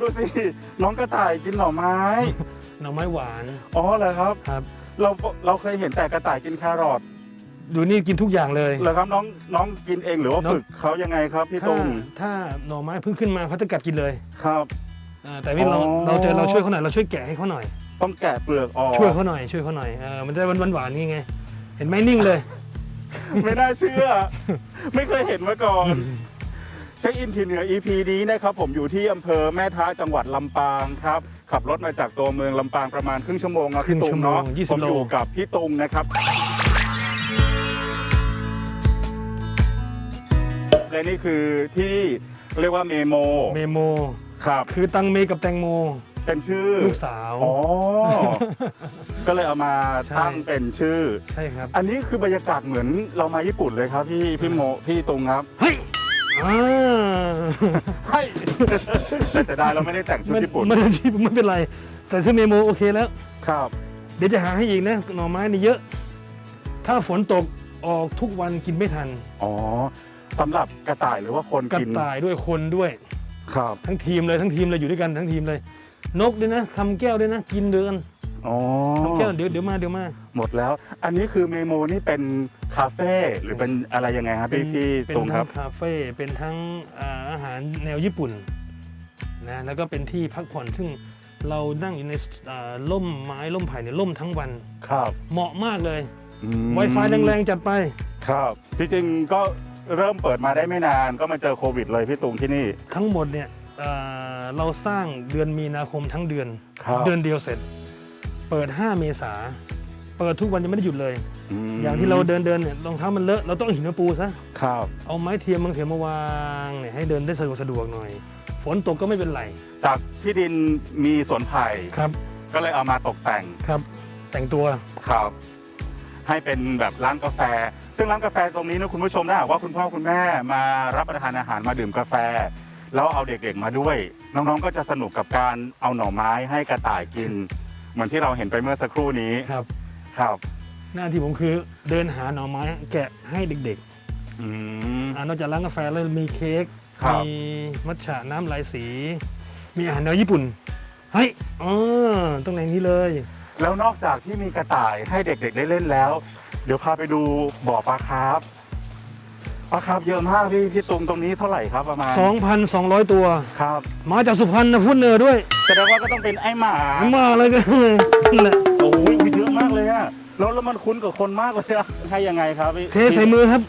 ดูสิ น้องกระต่ายกินหน่อไม้ หน่อไม้หวานอ๋อเหรอครับ ครับ เราเราเคยเห็นแต่กระต่ายกินแครอทดูนี่กินทุกอย่างเลยเหรอครับน้องน้องกินเองหรือว่าน้องฝึกเขายังไงครับพี่ถ้าตุงถ้าหน่อไม้เพิ่งขึ้นมาพัตกัดกินเลยครับ อ่าแต่นี่เราอ๋อ เราเจอเราช่วยเขาหน่อยเราช่วยแกะให้เขาหน่อย ต้องแกะเปลือกออกช่วยเขาหน่อยช่วยเขาหน่อยเออมันจะได้หวานหวานๆนี่ไง เห็นไหมนิ่งเลย ไม่น่าเชื่อ ไม่เคยเห็นมาก่อน เช็คอินทีเหนือ EP นี้นะครับผมอยู่ที่อำเภอแม่ท้าจังหวัดลำปางครับขับรถมาจากตัวเมืองลำปางประมาณครึ่งชั่วโมงนะพี่ตุงเนาะครึ่งชั่วโมง20ผมอยู่กับพี่ตุงนะครับ และนี่คือที่เรียกว่าเมโมเมโม ครับ คือตังเมกับแตงโม เป็นชื่อลูกสาว อ๋อ ก็เลยเอามาใช่ ตั้งเป็นชื่อ ใช่ครับ อันนี้คือบรรยากาศเหมือนเรามาญี่ปุ่นเลยครับพี่พี่โมพี่ตุงครับ เฮ้ย อ่าให้แต่จะได้เราไม่ได้แต่งชุดมันญี่ปุ่นมันไม่เป็นไร แต่ถ้าเมโมโอเคแล้ว ครับ เดี๋ยวจะหาให้อีกนะหน่อไม้นี่เยอะ ถ้าฝนตกออกทุกวันกินไม่ทันอ๋อสำหรับกระต่ายหรือว่าคนกระกินต่ายด้วยคนด้วย ครับทั้งทีมเลยทั้งทีมเลยอยู่ด้วยกันทั้งทีมเลย นกด้วยนะคำแก้วด้วยนะ กินเดือนอ๋อคำแก้วเดี๋ยวเดี๋ยวมาเดี๋ยวมา หมดแล้ว อันนี้คือเมโมนี่เป็น คาเฟ่หรือเป็นอะไรยังไงครับพี่พี่เป็นตุงคทั้รับ งคาเฟ่เป็นทั้งอ่าอาหารแนวญี่ปุ่นนะแล้วก็เป็นที่พักผ่อนซึ่งเรานั่งอยู่ในอ่าร่มไม้ร่มไผ่เนี่ยร่มทั้งวัน ครับเหมาะมากเลย อืม Wi-Fi แรงๆ จัดไป ครับที่จริงก็เริ่มเปิดมาได้ไม่นานก็มาเจอโควิดเลยพี่ตุงที่นี่ ทั้งหมดเนี่ยเอ่อเราสร้างเดือนมีนาคมทั้งเดือน ครับ เดือนเดียวเสร็จ เปิด 5 เมษา เปิดทุกวันยังไม่ได้หยุดเลยมอย่างที่เราเดินเดินเนี่ยรองเท้ามันเลอะเราต้องเอาหินมาปูซะครับเอาไม้เทียมบางเทียมมาวางเนี่ยให้เดินได้สะดวกสะดวกหน่อย ฝนตกก็ไม่เป็นไรจากที่ดินมีสวนไผ่ครับ ก็เลยเอามาตกแต่งครับ แต่งตัวครับ ให้เป็นแบบร้านกาแฟ ซึ่งร้านกาแฟตรงนี้นะคุณผู้ชมถ้าหากว่าคุณพ่อคุณแม่มารับประทานอาหารมาดื่มกาแฟ แล้วเอาเด็กๆมาด้วย น้องๆก็จะสนุกกับการเอาหน่อไม้ให้กระต่ายกิน เหมือนที่เราเห็นไปเมื่อสักครู่นี้ ครับ ครับหน้าที่ผมคือเดินหาหน่อไม้แกะให้เด็กอืม ๆอ่านอกจากร้านกาแฟแล้วมีเค้กครับ มีมัทฉะน้ำลายสี มีอาหารแนวญี่ปุ่นเฮ้ยอ๋อตรงไหนนี้เลย แล้วนอกจากที่มีกระต่ายให้เด็กๆได้เล่นแล้ว เดี๋ยวพาไปดูบ่อปลาคาร์ฟปลาคาร์ฟเยอะมากพี่พี่ตุงตรงนี้เท่าไหร่ครับประมาณ2,200 ตัว ครับ มาจากสุพรรณพูดเนอด้วยแสดงว่าก็ต้องเป็นไอ้หมา มาเลยกันนั่นแหละโอ้ยมีเย อะมากเลยอะแล้วแล้วมันคุ้นกับคนมากเลยอะให้ยังไงครับพี่เทใส่มือครับ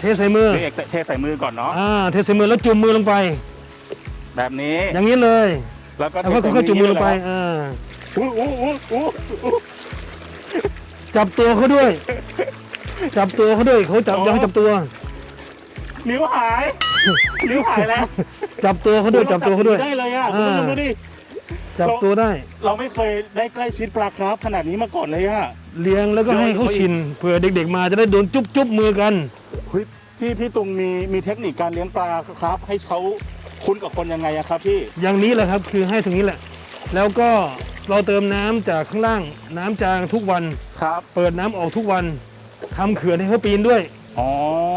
เทใส่มือพี่เอกเทใส่มือก่อนเนาะอ่าเทใส่มือแล้วจุ่มมือลงไป แบบนี้อย่างนี้เลยแล้วก็แล้วก็ก็จุ่มมือลงไปอ่าอู้อู้อู้อู้อู้จับตัวเขาด้วย จับตัวเขาด้วยเขาจับยังให้จับตัว นิ้วหาย นิ้วหายแล้วจับตัวเขาด้วยจับตัวเขาด้วย ได้เลยอะคุณผู้ชมอ่าดูดิ จับตัวได้ เราไม่เคยได้ใกล้ชิดปลาคาร์ฟขนาดนี้มาก่อนเลยอะเลี้ยงแล้วก็ให้เขาชินเผื่อเด็กๆ มาจะได้โดนจุ๊บจุ๊บมือกันเฮ้ยพี่พี่ตุงมีมีเทคนิคการเลี้ยงปลาคาร์ฟให้เขาคุ้นกับคนยังไงอะครับพี่อย่างนี้แหละครับคือให้ตรงนี้แหละ แล้วก็เราเติมน้ำจากข้างล่าง น้ำจางทุกวันครับ เปิดน้ำออกทุกวันทำเขื่อนให้เขาปีนด้วยอ๋อ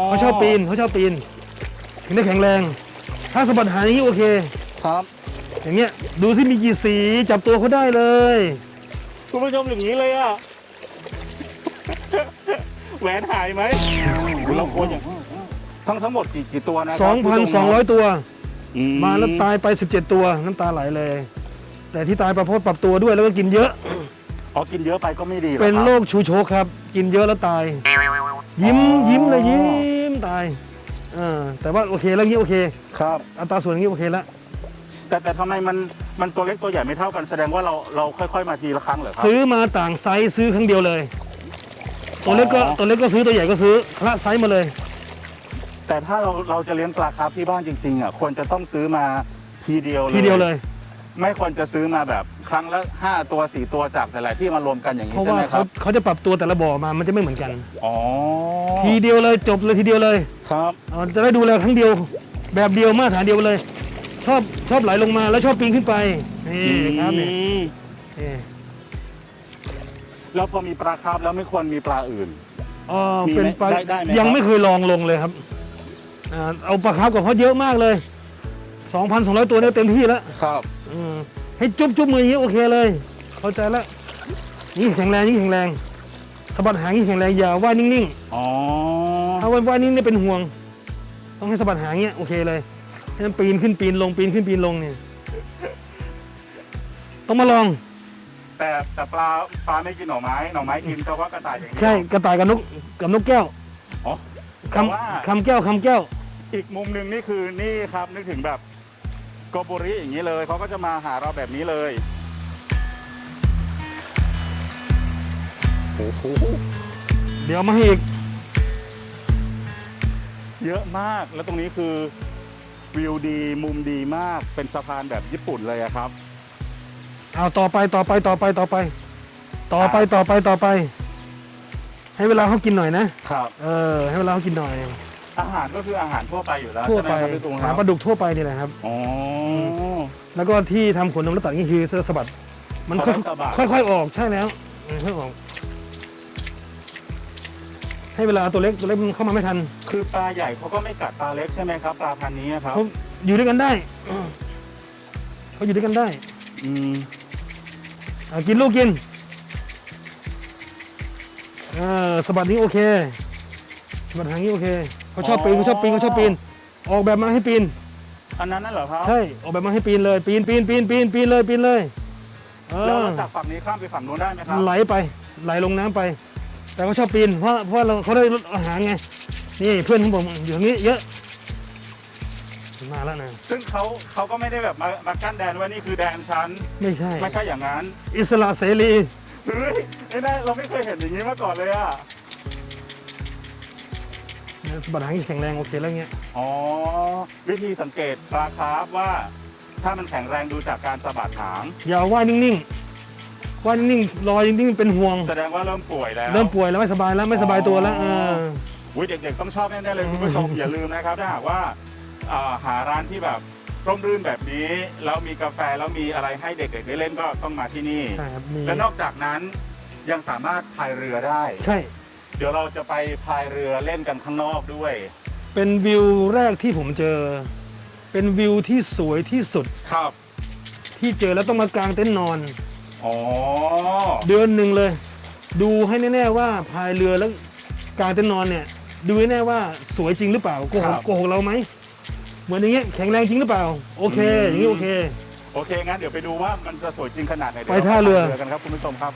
เขาชอบปีนเขาชอบปีน ถึงได้แข็งแรง ถ้าสะบัดหางอย่างนี้โอเคครับ อย่างเงี้ยดูที่มีกี่สีจับตัวเขาได้เลยคุณผู้ชมอย่างนี้เลยอะ แหวนหายไหมเราควรอย่างทั้งทั้งหมดกี่กี่ตัวนะครั2,200ตัวอืมาแล้วตายไป 17 ตัวน้ำตาไหลเลย แต่ที่ตายไปเพราะปรับตัวด้วยแล้วก็กินเยอะ อ๋อกินเยอะไปก็ไม่ดีหรอเป็นครับโรคชูโชกครับ กินเยอะแล้วตาย ยิ้มอ๋อยิ้มเลยยิ้มตายเออแต่ว่าโอเคแล้วงี้โอเค ครับ อัตราส่วนอย่างนี้โอเคแล้ว แต่แต่ทำไมมันมันตัวเล็กตัวใหญ่ไม่เท่ากันแสดงว่าเราเราค่อย ๆ มาทีละครั้งเหรอครับ ซื้อมาต่างไซส์ซื้อครั้งเดียวเลย ตัวเล็กก็อ๋อ ตัวเล็กก็ซื้อตัวใหญ่ก็ซื้อคละไซส์มาเลย แต่ถ้าเราเราจะเลี้ยงปลาคาร์ฟที่บ้านจริงๆอะควรจะต้องซื้อมาทีเดียวเลยทีเดียวเลย ไม่ควรจะซื้อมาแบบครั้งละห้าตัวสี่ตัวจากหลายๆที่มารวมกันอย่างเพนี้ราะใช่ว่าไหมคเขารับเขาจะปรับตัวแต่ละบ่อมามันจะไม่เหมือนกัน อ๋อทีเดียวเลยจบเลยทีเดียวเลยครับ เอ่อจะได้ดูแลครั้งเดียว แบบเดียวมาตรฐานเดียวเลยช อบชอบไหลลงมาแล้วชอบปีนขึ้นไปนี่ครับนี่อืมนี่แล้วพอมีปลาคาร์ฟแล้วไม่ควรมีปลาอื่นเอ่อมีไหมเป็นปลาได้ได้ไหมยังครับไม่เคยลองลงเลยครับอ่าเอาปลาคาร์ฟกับเขาเยอะมากเลย2,200ตัวเนี่ยเต็มที่แล้วครับอืมให้จุ๊บจุ๊บมืออย่างนี้โอเคเลย เข้าใจแล้วยิ่งแข็งแรงยิ่งแข็งแรงสะบัดหางยิ่งแข็งแรงอย่าว่ายนิ่งอ๋อๆถ้าว่ายว่ายนิ่งเนี่ยเป็นห่วง ต้องให้สะบัดหางเงี้ยโอเคเลย ให้มันปีนขึ้นปีนลงปีนขึ้นปีนลงเนี่ย ต้องมาลอง แต่แต่ปลาปลาไม่กินหน่อไม้หน่อไม้กินเฉพาะกระต่ายอย่างเดียวใช่กระต่ายกับนกกับนกแก้วอ๋อคแต่ว่าำคำแก้วคำแก้ว อีกมุมหนึ่งนี่คือนี่ครับ นึกถึงแบบโกโบริอย่างนี้เลยเขาก็จะมาหาเราแบบนี้เลยโอ้โหเดี๋ยวมาให้อีก เยอะมากแล้วตรงนี้คือ วิวดีมุมดีมากเป็นสะพานแบบญี่ปุ่นเลยอะครับ เอาต่อไปต่อไปต่อไปต่อไป ต่อไปต่อไปต่อไป ให้เวลาเขากินหน่อยนะครับ เออ ให้เวลาเขากินหน่อยอาหารก็คืออาหารทั่วไปอยู่แล้วทั่วใช่ไหมไปครับพี่ตุงคหารับปลาดุกทั่วไปนี่แหละครับ อ๋อ แล้วก็ที่ทำขนนมแล้วตัดนี่คือเสื้อสะบัด มันค่อยเขาได้สะบัด ค่อยๆออกใช่แล้วเออค่อยๆออก ให้เวลาตัวเล็กตัวเล็กมันเข้ามาไม่ทันคือปลาใหญ่เขาก็ไม่กัดปลาเล็กใช่ไหมครับ ปลาพันธุ์นี้ครับเขาอยู่ด้วยกันได้เออเขาอยู่ด้วยกันได้อืมอะกินลูกกินเออสะบัดนี้โอเคสะบัดหางนี้โอเคเขาชอบปีนเขาชอบปีนเขาชอบปีน ออกแบบมาให้ปีน อันนั้นนั่นเหรอครับใช่ ออกแบบมาให้ปีนเลย ปีนปีนปีนปีนปีนเลยปีนเลยเอแล้วอเราจากฝั่งนี้ข้ามไปฝั่งนู้นได้ไหมครับไหลไป ไหลลงน้ำไป แต่เขาชอบปีนเพราะเพราะเราเขาได้ลดอาหารไงนี่เพื่อนของผมอยู่ตรงนี้เยอะ มาแล้วนะซึ่งเขาเขาก็ไม่ได้แบบมามากั้นแดนว่านี่คือแดนชั้นไม่ใช่ ไม่ใช่อย่างนั้นอิสระเสรีเฮ้ยไม่ได้เราไม่เคยเห็นอย่างนี้มาก่อนเลยอะสะบัดหางแข็งแรงโอเคแล้วเงี้ยอ๋อวิธีสังเกตปลาคาร์ฟว่า ถ้ามันแข็งแรงดูจากการสะบัดหางอย่าว่ายนิ่งๆ ว่ายนิ่งๆลอยนิ่งๆเป็นห่วง แสดงว่าเริ่มป่วยแล้วเริ่มป่วยแล้วไม่สบายแล้วไม่สบายตัวแล้วเออ อุ้ยเด็กๆต้องชอบแน่ๆเลยคุณผู้ชมอย่าลืมนะครับถ้าหากว่าอ่าหาร้านที่แบบร่มรื่นแบบนี้แล้วมีกาแฟแล้วมีอะไรให้เด็กๆได้เล่นก็ต้องมาที่นี่ ใช่ครับมี และนอกจากนั้นยังสามารถพายเรือได้ ใช่ เดี๋ยวเราจะไปพายเรือเล่นกันข้างนอกด้วย เป็นวิวแรกที่ผมเจอ เป็นวิวที่สวยที่สุดครับ ที่เจอแล้วต้องมากางเต็นท์นอน อ๋อ เดือนหนึ่งเลย ดูให้แน่ๆว่าพายเรือแล้วกางเต็นท์นอนเนี่ย ดูให้แน่ว่าสวยจริงหรือเปล่าโกหครักบ โกหกเราไหมเหมือนอย่างเงี้ยแข็งแรงจริงหรือเปล่า โอเคอืมอย่างนี้โอเค โอเคงั้นเดี๋ยวไปดูว่ามันจะสวยจริงขนาดไหนดี๋ยวไปท่าเรือพกันครับคุณผู้ชมครับ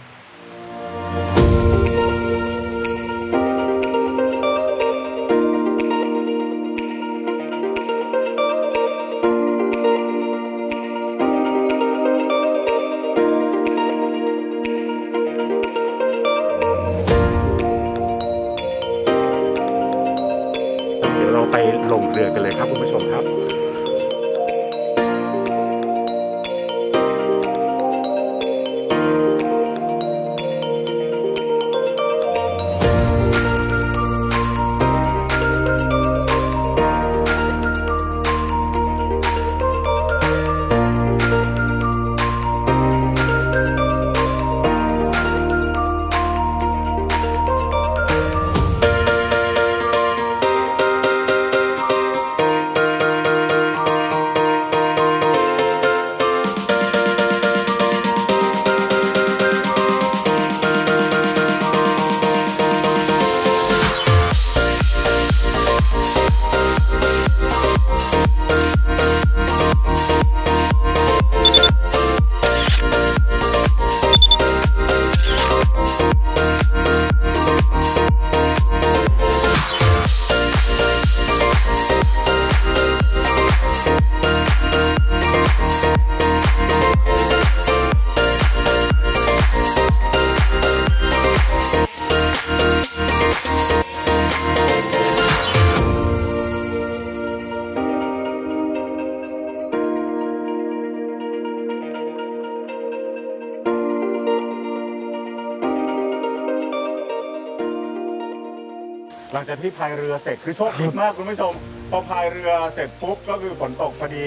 จากที่พายเรือเสร็จคือโชคดีมากคุณผู้ชม พอพายเรือเสร็จปุ๊บก็คือฝนตกพอดี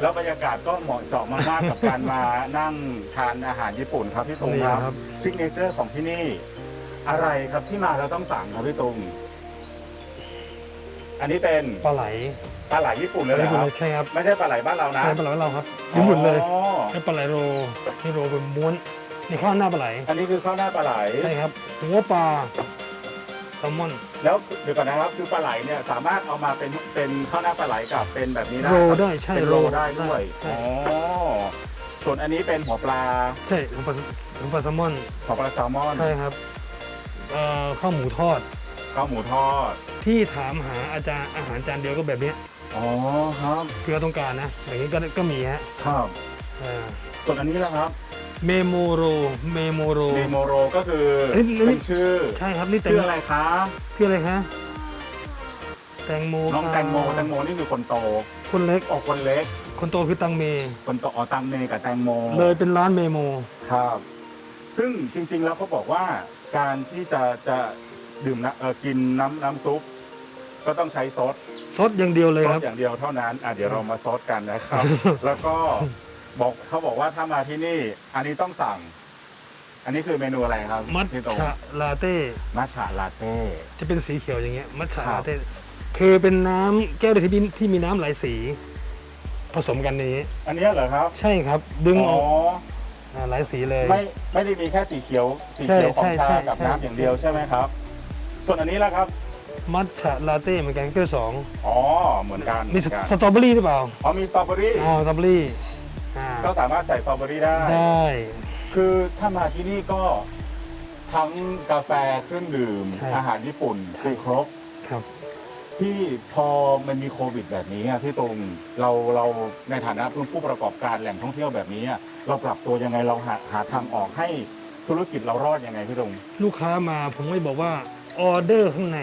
แล้วบรรยากาศก็เหมาะเจาะมากๆกับการมานั่งทานอาหารญี่ปุ่นครับพี่ตุงนี่ครับครับซิกเนเจอร์ของที่นี่ อะไรครับที่มาเราต้องสั่งครับพี่ตุงอันนี้เป็นปลาไหลปลาไหลญี่ปุ่นเลยเหรอญี่คปุ่นรับ เลยใช่ครับไม่ใช่ปลาไหลบ้านเรานะใช่ปลาไหลของเราครับญี่ปุ่นเลยอ๋อใช้ปลาไหลโรนี่โรเป็นม้วนนี่ข้าวหน้าปลาไหลอันนี้คือข้าวหน้าปลาไหล ใช่ครับหัวปลาแซ ลมอน แล้วเดี๋ยวก่อนนะครับคือปลาไหลเนี่ยสามารถเอามาเป็นเป็นข้าวหน้าปลาไหลกับเป็นแบบนี้ได้โรครับได้ใช่เป็นโรได้ด้วยใช่อ๋อส่วนอันนี้เป็นหัวปลาใช่หัวปลาหัวปลาแซลมอนหัวปลาแซลมอนใช่ครับเอ่อข้าวหมูทอดข้าวหมูทอด ที่ถามหาอาจารย์อาหารจานเดียวก็แบบเนี้ยอ๋อครับที่เราต้องการนะอย่างนี้ก็ก็มีฮะครับเอ่อส่วนอันนี้นะครับ เมโมโร เมโมโรเนโมโรก็คือเอ้ยนี่เป็นชื่อใช่ครับนี่แตงชื่ออะไรคะชื่ออะไรคะแตงโมน้องครับแตงโมแตงโมนี่คือคนโตคนเล็ก ออกคนเล็ก คนโตคือตังเม คนโตอ๋อตังเมกับแตงโมเลยเป็นร้านเมโม ครับ ซึ่งจริง ๆ แล้วเขาบอกว่าการที่จะจะดื่มนะเออกินน้ำน้ำซุป ก็ต้องใช้ซดซดอย่างเดียวเลยซคดรับ อย่างเดียวเท่านั้น อะเดี๋ยวเรามาซดกันนะครับ แล้วก็ บอกเขาบอกว่าถ้ามาที่นี่ อันนี้ต้องสั่ง อันนี้คือเมนูอะไรครับมัทพี่โตฉะลาเต้มัทฉะลาเต้ จะเป็นสีเขียวอย่างเงี้ยมัทฉะครับ ลาเต้คือเป็นน้ำแก้วเดียวที่มีที่มีน้ำหลายสี ผสมกันในนี้อันเนี้ยเหรอครับใช่ครับ ดึงออ๋ออกาหลายสีเลย ไม่ไม่ได้มีแค่สีเขียวสีเขียวของใช่ชาใช่กับใช่ น้ำอย่างเดียวใช่ไหมครับ ส่วนอันนี้ล่ะครับมัทฉะลาเต้เหมือนกันแก้วสองอ๋อเหมือนกันมีเหมือนกันสตรอเบอรี่หรือเปล่าอ๋อมีสตรอเบอรี่อ๋อสตรอเบอรี่ อ่าก็สามารถใส่สตรอเบอรี่ได้ ได้ คือถ้ามาที่นี่ก็ทั้งกาแฟเครื่องดื่ม ใช่อาหารญี่ปุ่นคือครบ ครับที่พอมันมีโควิดแบบนี้อะพี่ตุงเราเราในฐานะผู้ประกอบการแหล่งท่องเที่ยวแบบนี้อะเราปรับตัวยังไงเราหาหาทางออกให้ธุรกิจเรารอดยังไงพี่ตุงลูกค้ามาผมไม่บอกว่าออเดอร์ข้างใน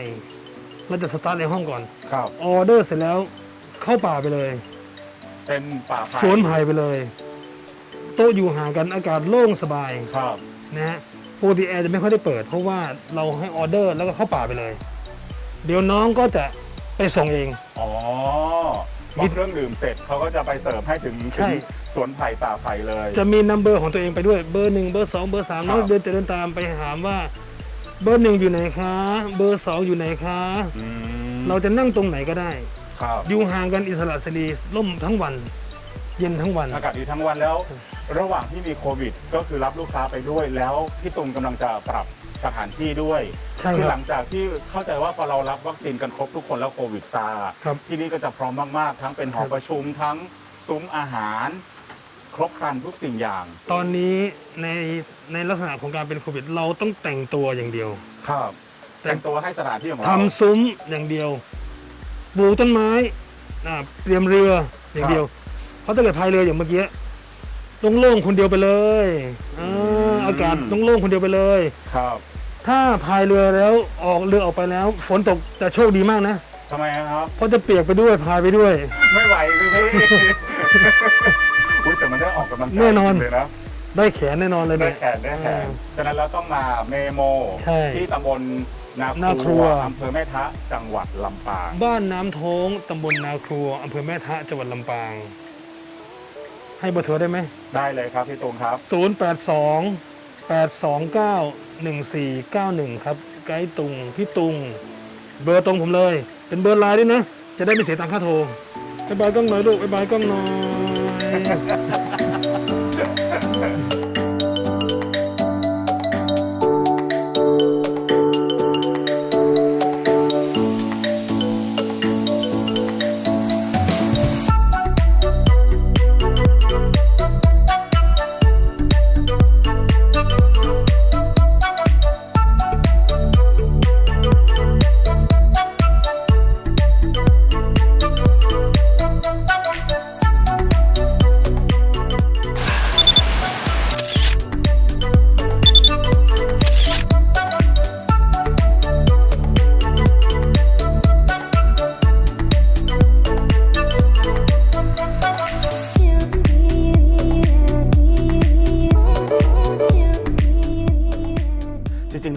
เราจะสตาร์ทในห้องก่อน ครับ ออเดอร์เสร็จแล้วเข้าป่าไปเลย เป็นป่าไผ่สวนไผ่ไปเลย โต๊ะอยู่ห่างกันอากาศโล่งสบายครับนะฮะปกติแอร์จะไม่ค่อยได้เปิด เพราะว่าเราให้ออเดอร์แล้วก็เข้าป่าไปเลย เดี๋ยวน้องก็จะไปส่งเอง อ๋อพอเครื่องดื่มเสร็จเขาก็จะไปเสิร์ฟให้ถึงใช่ ถึงสวนไผ่ป่าไผ่เลย จะมีนัมเบอร์ของตัวเองไปด้วยเบอร์หนึ่งเบอร์สองเบอร์สามครับ น้องเดินเดินตามไปถามว่า เบอร์หนึ่งอยู่ไหนคะ เบอร์สองอยู่ไหนคะ อืมเราจะนั่งตรงไหนก็ได้ ครับ อยู่ห่างกันอิสระเสรีล่มทั้งวัน เย็นทั้งวัน อากาศดีทั้งวันแล้ว ระหว่างที่มีโควิด ก็คือรับลูกค้าไปด้วย แล้วพี่ตุงกำลังจะปรับสถานที่ด้วยใช่คือคหรัลับงจากที่เข้าใจว่าพอเรารับวัคซีนกันครบทุกคนแล้วโควิดซาครับ ที่นี่ก็จะพร้อมมากๆ ทั้งเป็นหอประชุมทั้งซุ้มอาหาร ครบครันทุกสิ่งอย่างตอนนี้ในในลักษณะของการเป็นโควิด เราต้องแต่งตัวอย่างเดียวครับ แต่แต่งตัวให้สถานที่ของเราทำซุ้มอย่างเดียว ปลูกต้นไม้อ่าเตรียมเรืออย่างเดียว เพราะถ้าเกิดพายเรืออย่างเมื่อกี้โล่งๆคนเดียวไปเลยอ่าอากาศโล่งๆคนเดียวไปเลย ครับถ้าพายเรือแล้วออกเรือออกไปแล้ว ฝนตกจะโชคดีมากนะทำไมครับ เพราะจะเปียกไปด้วยพายไปด้วย ไม่ไหวสิพี่อุ้ยแต่มันได้ออกกำลังกายแน่นอนจริงๆเลยนะได้แขนแน่นอนเลยได้เนี่ยแขนได้แขนเออฉะนั้นเราต้องมาเมโมใช่ที่ตำบล นานาคครัรัววอำเภอแม่ทะจังหวัดลำปาง บ้านน้ำโท้งตำบลนาครัวอำเภอแม่ทะจังหวัดลำปาง ให้เบอร์โทรได้ไหม ได้เลยครับพี่ตูนครับ 082 829 1491 ครับ ไกด์ตุงพี่ตุง เบอร์ตรงผมเลย เป็นเบอร์ไลน์ด้วยนะ จะได้ไม่เสียตังค่าโทรบ๊ายบายกล้องหน่อยลูกบ๊ายบายกล้องหน่อย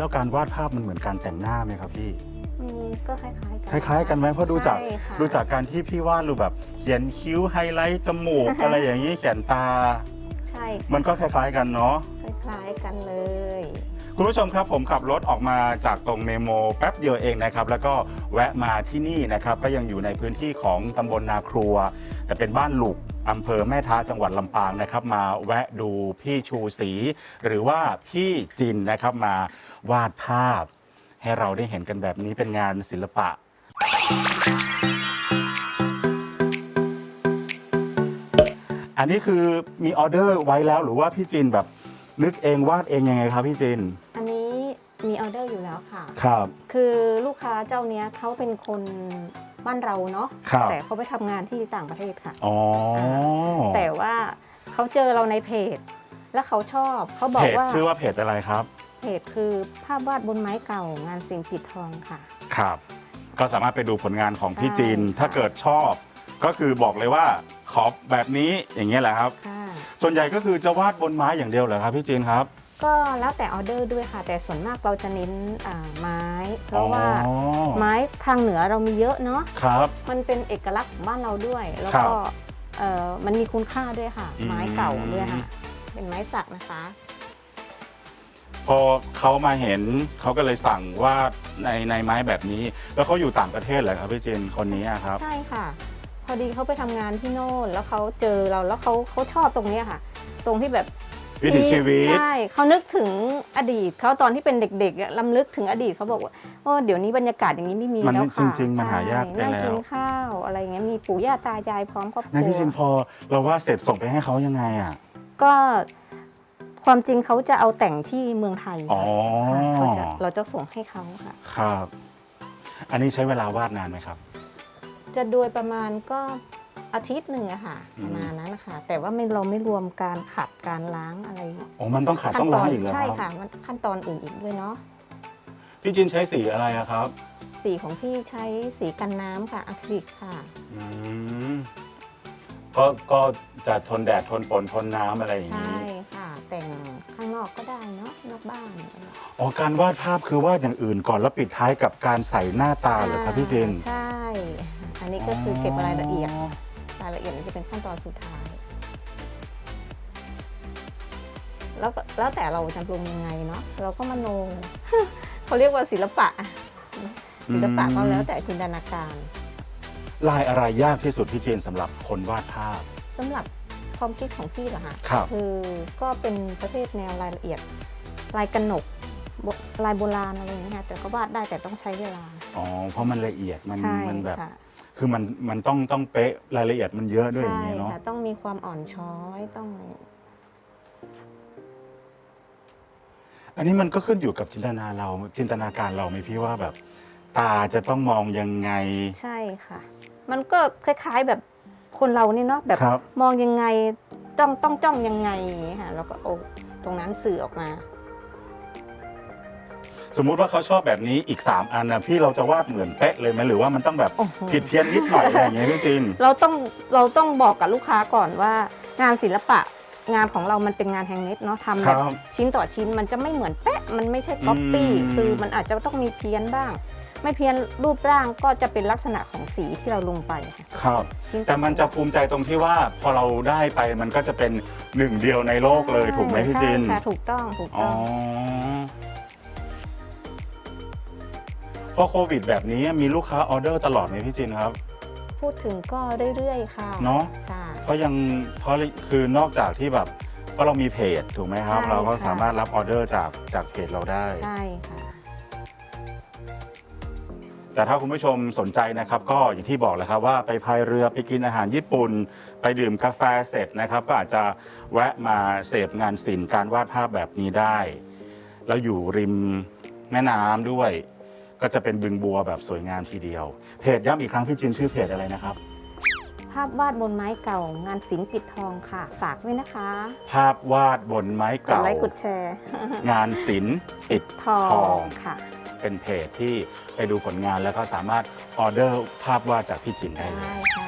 แล้วการวาดภาพมันเหมือนการแต่งหน้าไหมครับพี่ อืมก็คล้ายๆกันคล้าย ๆ กันไหมเพราะดูจากใช่ค่ะดูจากการที่พี่วาดรูปแบบเขียนคิ้วไฮไลท์จมูก อะไรอย่างนี้เขียนตา ใช่มันก็คล้าย ๆ กันเนาะ คล้ายๆกันเลย คุณผู้ชมครับผมขับรถออกมาจากตรงเมโมแป๊บเดียวเองนะครับแล้วก็แวะมาที่นี่นะครับก็ยังอยู่ในพื้นที่ของตำบลนาครัว แต่เป็นบ้านหลุกอำเภอแม่ท้าจังหวัดลำปางนะครับ มาแวะดูพี่ชูศรีหรือว่าพี่จินนะครับมา วาดภาพ ให้เราได้เห็นกันแบบนี้เป็นงานศิลปะ อันนี้คือมีออเดอร์ไว้แล้วหรือว่าพี่จินแบบนึกเองวาดเองยังไงครับพี่จิน อันนี้มีออเดอร์อยู่แล้วค่ะ ครับ คือลูกค้าเจ้าเนี้ยเขาเป็นคนบ้านเราเนาะ ครับ แต่เขาไปทำงานที่ต่างประเทศค่ะ อ๋อ แต่ว่าเขาเจอเราในเพจ แล้วเขาชอบเขาบอเพกจว่าชื่อว่าเพจอะไรครับ เพจคือภาพวาดบนไม้เก่างานศิลป์ปิดทองค่ะ ครับ ก็สามารถไปดูผลงานของพี่ใช่จินค่ะถ้าเกิดชอบ ก็คือบอกเลยว่าขอแบบนี้อย่างเงี้ยแหละครับ ค่ะ ส่วนใหญ่ก็คือจะวาดบนไม้อย่างเดียวเหรอครับพี่จินครับ ก็แล้วแต่ออเดอร์ด้วยค่ะ แต่ส่วนมากเราจะเน้นอ่าไม้ เพราะว่าอ๋อ ไม้ทางเหนือเรามีเยอะเนาะครับ มันเป็นเอกลักษณ์ของบ้านเราด้วย แล้วครัก็บเอ่อมันมีคุณค่าด้วยค่ะ อืม ไม้เก่าด้วยค่ะ เป็นไม้สักนะคะ พอเขามาเห็นเขาก็เลยสั่งวาดในในไม้แบบนี้ แล้วเขาอยู่ต่างประเทศเหรอครับพี่จินคนนี้อะครับ ใช่ค่ะ พอดีเขาไปทำงานที่โน่นแล้วเขาเจอเราแล้วเขาเขาชอบตรงเนี้ยค่ะ ตรงที่แบบวิถีชีวิต ใช่เขานึกถึงอดีตเขาตอนที่เป็นเด็กๆอะลำลึกถึงอดีตเขาบอกว่าโอ้เดี๋ยวนี้บรรยากาศอย่างนี้ไม่มีมันแล้วค่ะจริงๆมันหายากไปใช่นั่งแล้ว กินข้าวอะไรอย่างเงี้ยมีปู่ย่าตายายพร้อมครอบคนั่นรัพี่วจินพอเราวาดเสร็จส่งไปให้เขายังไงอะ ก็ ความจริงเขาจะเอาแต่งที่เมืองไทยอ๋อค่ะเขาจะเราจะส่งให้เขาค่ะ ครับ อันนี้ใช้เวลาวาดนานไหมครับ จะโดยประมาณก็อาทิตย์หนึ่งอะค่ะอืปม ระมาณนั้นนะคะแต่ว่าไม่เราไม่รวมการขัดการล้างอะไรโอ้มันต้องขัดขั้ต้องตล้าองนอีกเหรอใช่ครับค่ะมันขั้นตอนอื่นอีกด้วยเนาะพี่จินใช้สีอะไรอะครับสีของพี่ใช้สีกันน้ำค่ะอะคริลิกค่ะ อืมก็ก็จะทนแดดทนฝนทนน้ำอะไรอย่างใช่นี้ค่ะ แต่งข้างนอกก็ได้เนาะนอกบ้านอ๋อการวาดภาพคือวาดอย่างอื่น ก่อนแล้วปิดท้ายกับการใส่หน้าตาเหรอครับพี่จินใช่ อันนี้ก็คือเก็บรายละเอียดรายละเอียดนี่จะเป็นขั้นตอนสุดท้าย แล้วก็แล้วแต่เราจะปรุงยังไงเนาะเราก็มาโนเขาเรียกว่าศิลปะ ศิลปะก็แล้วแต่จินตนาการ ลายอะไรยากที่สุดพี่จินสำหรับคนวาดภาพสำหรับ ความคิดของพี่เหรอคะครับ คือก็เป็นประเภทแนวรายละเอียด ลายกระหนกโบลายโบราณอะไรอย่างเงี้ยค่ะแต่ก็วาดได้แต่ต้องใช้เวลาอ๋อเพราะมันละเอียดมันใช่มันแบบ ค่ะคือมันมันต้องต้องเป๊ะรายละเอียดมันเยอะด้วยอย่างใช่นี้เนาะค่ะต้องมีความอ่อนช้อยต้องอันนี้มันก็ขึ้นอยู่กับจินตนาเราจินตนาการเราไหมพี่ว่าแบบ ตาจะต้องมองยังไง ใช่ค่ะ มันก็คล้ายๆแบบ คนเรานี่เนาะแบบครับมองยังไงต้องต้องจ้องยังไงอย่างเงี้ยค่ะแล้วก็โอ้ตรงนั้นสื่อออกมา สมมุติว่าเขาชอบแบบนี้อีก 3 อันนะพี่เราจะวาดเหมือนเป๊ะเลยไหมหรือว่ามันต้องแบบโอ้โห ผิดเพี้ยนนิดหน่อยอะไรอย่างเงี้ยพี่จิน เราต้องเราต้องบอกกับลูกค้าก่อนว่างานศิลปะงานของเรามันเป็นงานแฮงเน็ตเนาะทำคแบรับบชิ้นต่อชิ้นมันจะไม่เหมือนแปะมันไม่ใช่ก๊อปปี้อืม คือมันอาจจะต้องมีเพี้ยนบ้าง ไม่เพี้ยนรูปร่างก็จะเป็นลักษณะของสีที่เราลงไปค่ะครับชิ้แต่มันจะภูมิใจตรงที่ว่าพอเราได้ไปมันก็จะเป็นหนึ่งเดียวในโลกเลยถูกไหมพี่จินใช่ค่ะถูกต้องถูกอ๋อต้องพอโควิดแบบนี้มีลูกค้าออเดอร์ตลอดไหมพี่จินครับ พูดถึงก็เรื่อยๆค่ะเนาะ ค่ะเพราะยังเพราะคือนอกจากที่แบบเพราะเรามีเพจถูกไหมครับ ใช่เราก็ค่ะ สามารถรับออเดอร์จากจากเพจเราได้ ใช่ค่ะ แต่ถ้าคุณผู้ชมสนใจนะครับ ก็อย่างที่บอกเลยครับว่าไปพายเรือไปกินอาหารญี่ปุ่น ไปดื่มกาแฟเสร็จนะครับ ก็อาจจะแวะมาเสพงานศิลป์การวาดภาพแบบนี้ได้ แล้วอยู่ริมแม่น้ำด้วย ก็จะเป็นบึงบัวแบบสวยงามทีเดียว เพจย้ำอีกครั้งพี่จินชื่อเพจอะไรนะครับ ภาพวาดบนไม้เก่า งานศิลป์ปิดทองค่ะ ฝากด้วยนะคะภาพวาดบนไม้กดเก่าไลค์กดแชร์ งานศิลป์ปิดทอทองงค่ะ เป็นเพจที่ไปดูผลงานแล้วก็สามารถออเดอร์ภาพวาดจากพี่จินได้เลยได้ค่ะ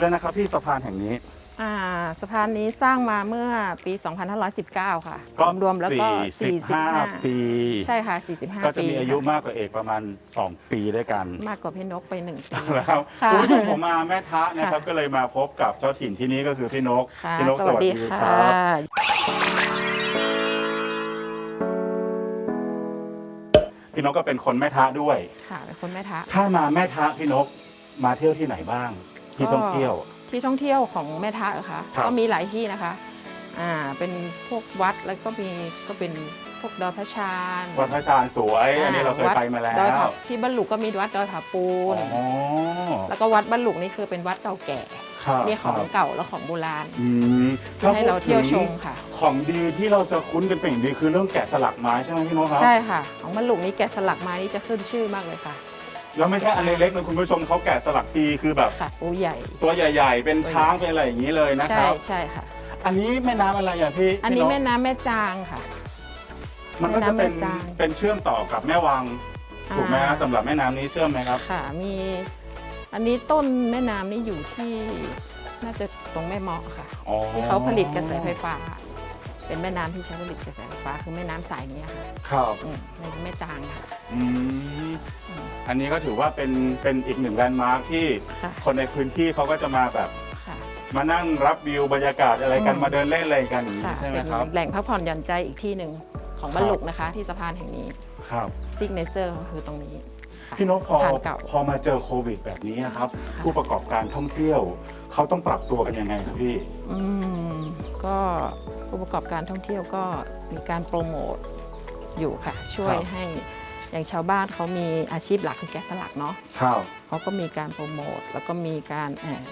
แล้วนะครับที่สะพานแห่งนี้ อ่าสะพานนี้สร้างมาเมื่อปี 2519 ค่ะก็รวมๆแล้วก็ 45ปี ใช่ค่ะ 45ก็จะปีมีอายุค่ะมากกว่าเอกประมาณ 2 ปีด้วยกัน มากกว่าพี่นกไปหนึ่งปี แล้วค่ะคุณผู้ชมผมมาแม่ทะนะครับค่ะก็เลยมาพบกับเจ้าถิ่นที่นี้ก็คือพี่นก ค่ะพี่นกสวัสดีค่ะพี่นกก็เป็นคนแม่ทะด้วย ค่ะเป็นคนแม่ทะ ถ้ามาแม่ทะพี่นกมาเที่ยวที่ไหนบ้าง ที่ท่องเที่ยว ที่ท่องเที่ยวของแม่ทะเหรอคะครับ ก็มีหลายที่นะคะอ่าเป็นพวกวัดแล้วก็มีก็เป็นพวกดอยพระชานวัดพระชานสวย อันนี้เราเคยวัดไปมาแล้ดอยวผาที่บ้านหลุกก็มีวัดดอยผาปูน อ๋อแล้วก็วัดบ้านหลุกนี่คือเป็นวัดเก่าแก่ ครับมีของครับเก่าและของโบราณ อืมให้เราเที่ยวชมค่ะ ของดีที่เราจะคุ้นกันเป็นอย่างดีคือเรื่องแกะสลักไม้ใช่ไหมพี่นกครับ ใช่ค่ะ ของบ้านหลุกนี่แกะสลักไม้นี่จะขึ้นชื่อมากเลยค่ะ แล้วไม่ใช่อันเล็กๆนะคุณผู้ชมเขาแกะสลักทีคือแบบ ค่ะปูใหญ่ ตัวใหญ่ ๆ เป็นช้างเป็นอะไรอย่างนี้เลยนะคใช่รับ ใช่ค่ะ อันนี้แม่น้ำอะไรอะพี่อันนี้พี่แม่น้ำแม่จางค่ะ มันก็จะเป็นแม่น้ำแม่จาง เป็นเชื่อมต่อกับแม่วังถูกไหมฮะอ่าสำหรับแม่น้ำนี้เชื่อมไหมครับ ค่ะมี อันนี้ต้นแม่น้ำนี่อยู่ที่ น่าจะตรงแม่เมาะค่ะอ๋อที่เขาผลิตกระแสไฟฟ้า เป็นแม่น้ำที่ใช้ผลิตกระแสไฟฟ้าคือแม่น้ำสายนี้ค่ะครับอืมแม่แม่จางค่ะอืมอืมอันนี้ก็ถือว่าเป็นเป็นอีกหนึ่งแลนด์มาร์คที่ค่ะคนในพื้นที่เขาก็จะมาแบบค่ะ มานั่งรับวิวบรรยากาศอะไรกันอืม มาเดินเล่นอะไรกันอย่างนี้ค่ะใช่ไหมเป็นครับ แหล่งพักผ่อนหย่อนใจอีกที่หนึ่งของบ้านหลุกนะคะ ที่สะพานแห่งนี้ครับ ซิกเนเจอร์คือตรงนี้ค่ะพี่นกพอสะพานเก่า พอมาเจอโควิดแบบนี้นะครับ ค่ะ ผู้ประกอบการท่องเที่ยว เขาต้องปรับตัวกันยังไงครับพี่ อืมก็ ผู้ประกอบการท่องเที่ยวก็มีการโปรโมทอยู่ค่ะ ช่วยครับให้อย่างชาวบ้านเขามีอาชีพหลักคือแกะสลักเนาะครับเขาก็มีการโปรโมทแล้วก็มีการเอ่อ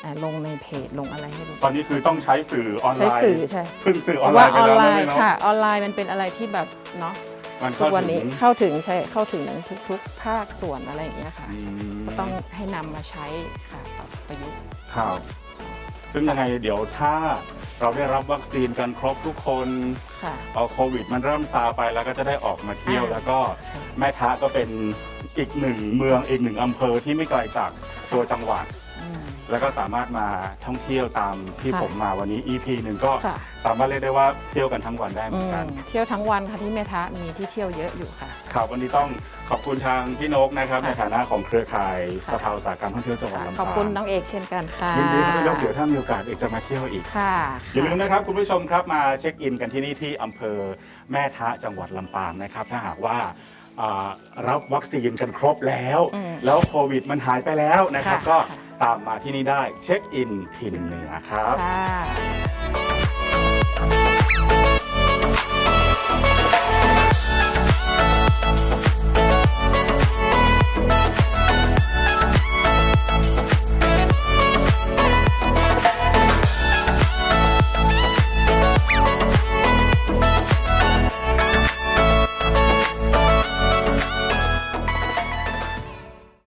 เอ่อลงในเพจลงอะไรให้ดูตอนนี้คือต้องใช้สื่อออนไลใช้น์สื่อใช่พึ่งสื่อเพออนราะไลว่าน์อไปอนแล้วไลนะน์พี่เนาะค่ะออนไลน์มันเป็นอะไรที่แบบเนาะมันทุเข้ากวันถึนี้งเข้าถึงใช่เข้าถึงทุกๆ ภาคส่วนอะไรอย่างเงี้ยค่ะอืมก็ต้องให้นำมาใช้ค่ะประยุกต์ครับ ซึ่งยังไงเดี๋ยวถ้าเราได้รับวัคซีนกันครบทุกคนค่ะ เอาโควิด มันเริ่มซาไปแล้วก็จะได้ออกมาเที่ยวอ่าแล้วก็แม่ท้าก็เป็นอีกหนึ่งเมืองอีกหนึ่งอำเภอที่ไม่ไกลจากตัวจังหวัดอืม แล้วก็สามารถมาท่องเที่ยวตามที่ค่ะผมมาวันนี้ EP หนึ่งก็ค่ะ สามารถเรียกได้ว่าเที่ยวกันทั้งวันได้เหมือือนกันมเที่ยวทั้งวันค่ะที่แม่ทะมีที่เที่ยวเยอะอยู่ค่ะ ครับวันนี้ต้องขอบคุณทางพี่นกนะครับค่ะในฐานะของเครือข่ายค่ะสภาอุตสาหกรรมท่องเที่ยวจังหวัดลำปางขอบคุณน้องเอกเช่นกันค่ะยินดีครับพี่นกเดี๋ยวถ้ามีโอกาสเอกจะมาเที่ยวอีก ค่ะ อย่าลืมนะครับคุณผู้ชมครับมาเช็คอินกันที่นี่ที่อำเภอแม่ทะจังหวัดลำปางนะครับ ถ้าหากว่าอ่ารับวัคซีนกันครบแล้ว อืมแล้วโควิดมันหายไปแล้วนะครับ ค่ะก็ค่ะ ตามมาที่นี่ได้เช็คอินถิ่นเหนือครับ ค่ะ